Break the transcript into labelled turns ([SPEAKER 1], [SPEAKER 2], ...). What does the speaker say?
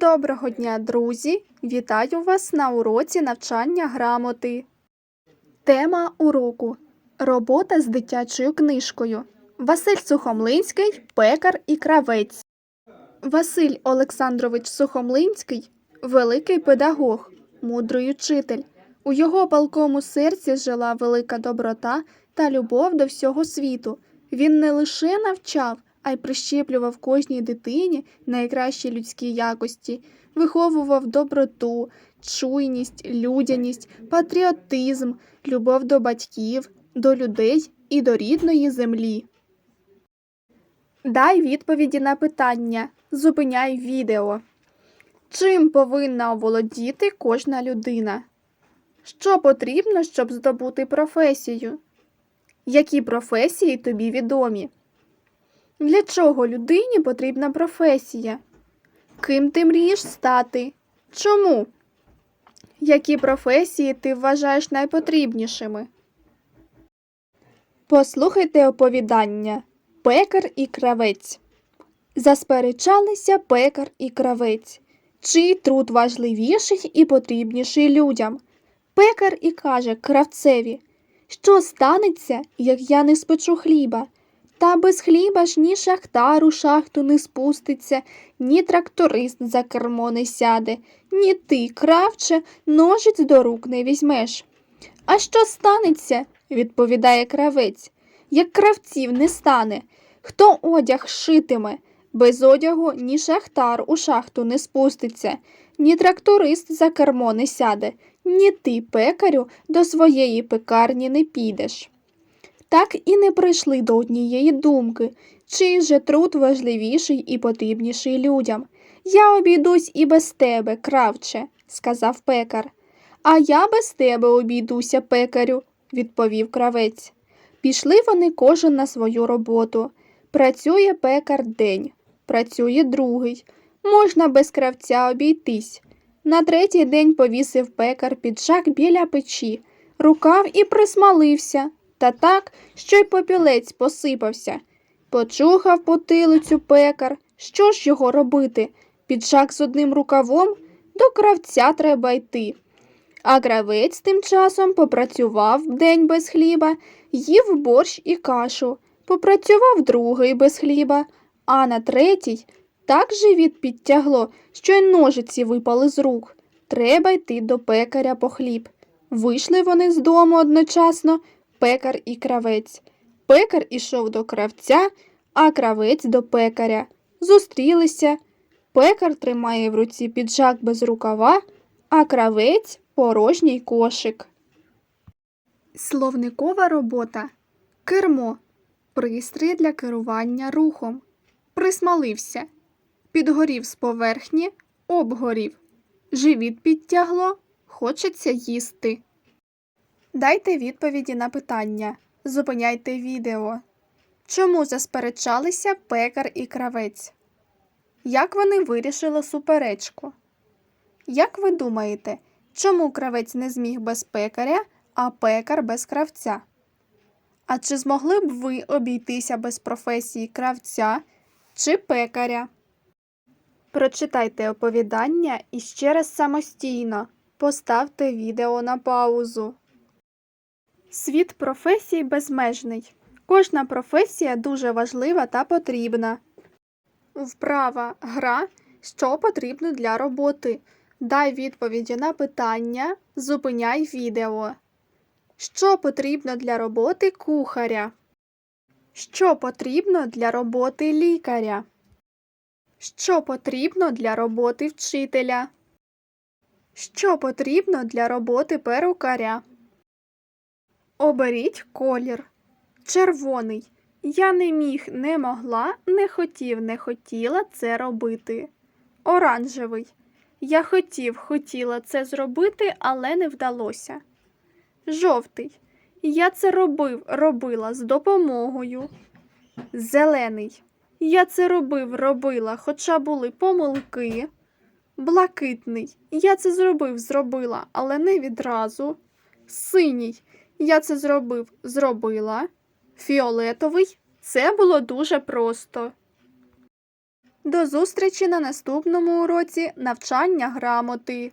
[SPEAKER 1] Доброго дня, друзі! Вітаю вас на уроці навчання грамоти. Тема уроку Робота з дитячою книжкою. Василь Сухомлинський, пекар і кравець. Василь Олександрович Сухомлинський великий педагог, мудрий учитель. У його палкому серці жила велика доброта та любов до всього світу. Він не лише навчав, а й прищеплював кожній дитині найкращі людські якості, виховував доброту, чуйність, людяність, патріотизм, любов до батьків, до людей і до рідної землі. Дай відповіді на питання. Зупиняй відео. Чим повинна оволодіти кожна людина? Що потрібно, щоб здобути професію? Які професії тобі відомі? Для чого людині потрібна професія? Ким ти мрієш стати? Чому? Які професії ти вважаєш найпотрібнішими? Послухайте оповідання Пекар і кравець. Засперечалися пекар і кравець. Чий труд важливіший і потрібніший людям? Пекар і каже кравцеві, що станеться, як я не спечу хліба? Та без хліба ж ні шахтар у шахту не спуститься, ні тракторист за кермо не сяде, ні ти, кравче, ножиць до рук не візьмеш. А що станеться, відповідає кравець, як кравців не стане, хто одяг шитиме? Без одягу ні шахтар у шахту не спуститься, ні тракторист за кермо не сяде, ні ти, пекарю, до своєї пекарні не підеш. Так і не прийшли до однієї думки, чий же труд важливіший і потрібніший людям. Я обійдусь і без тебе, кравче, сказав пекар. А я без тебе обійдуся, пекарю, відповів кравець. Пішли вони кожен на свою роботу. Працює пекар день, працює другий. Можна без кравця обійтись. На третій день повісив пекар піджак біля печі, рукав і присмалився, та так, що й попілець посипався. Почухав потилицю пекар. Що ж його робити? Піджак з одним рукавом до кравця треба йти. А кравець тим часом попрацював день без хліба, їв борщ і кашу, попрацював другий без хліба, а на третій так живіт підтягло, що й ножиці випали з рук. Треба йти до пекаря по хліб. Вийшли вони з дому одночасно, пекар і кравець. Пекар ішов до кравця, а кравець до пекаря. Зустрілися. Пекар тримає в руці піджак без рукава, а кравець порожній кошик. Словникова робота. Кермо. Пристрій для керування рухом. Присмалився. Підгорів з поверхні, обгорів. Живіт підтягло, хочеться їсти. Дайте відповіді на питання. Зупиняйте відео. Чому засперечалися пекар і кравець? Як вони вирішили суперечку? Як ви думаєте, чому кравець не зміг без пекаря, а пекар без кравця? А чи змогли б ви обійтися без професії кравця чи пекаря? Прочитайте оповідання і ще раз самостійно. Поставте відео на паузу. Світ професій безмежний. Кожна професія дуже важлива та потрібна. Вправа гра, що потрібно для роботи. Дай відповіді на питання, зупиняй відео. Що потрібно для роботи кухаря? Що потрібно для роботи лікаря? Що потрібно для роботи вчителя? Що потрібно для роботи перукаря? Оберіть колір. Червоний. Я не міг, не могла, не хотів, не хотіла це робити. Оранжевий. Я хотів, хотіла це зробити, але не вдалося. Жовтий. Я це робив, робила з допомогою. Зелений. Я це робив, робила, хоча були помилки. Блакитний. Я це зробив, зробила, але не відразу. Синій. Я це зробив, зробила. Фіолетовий. Це було дуже просто. До зустрічі на наступному уроці навчання грамоти.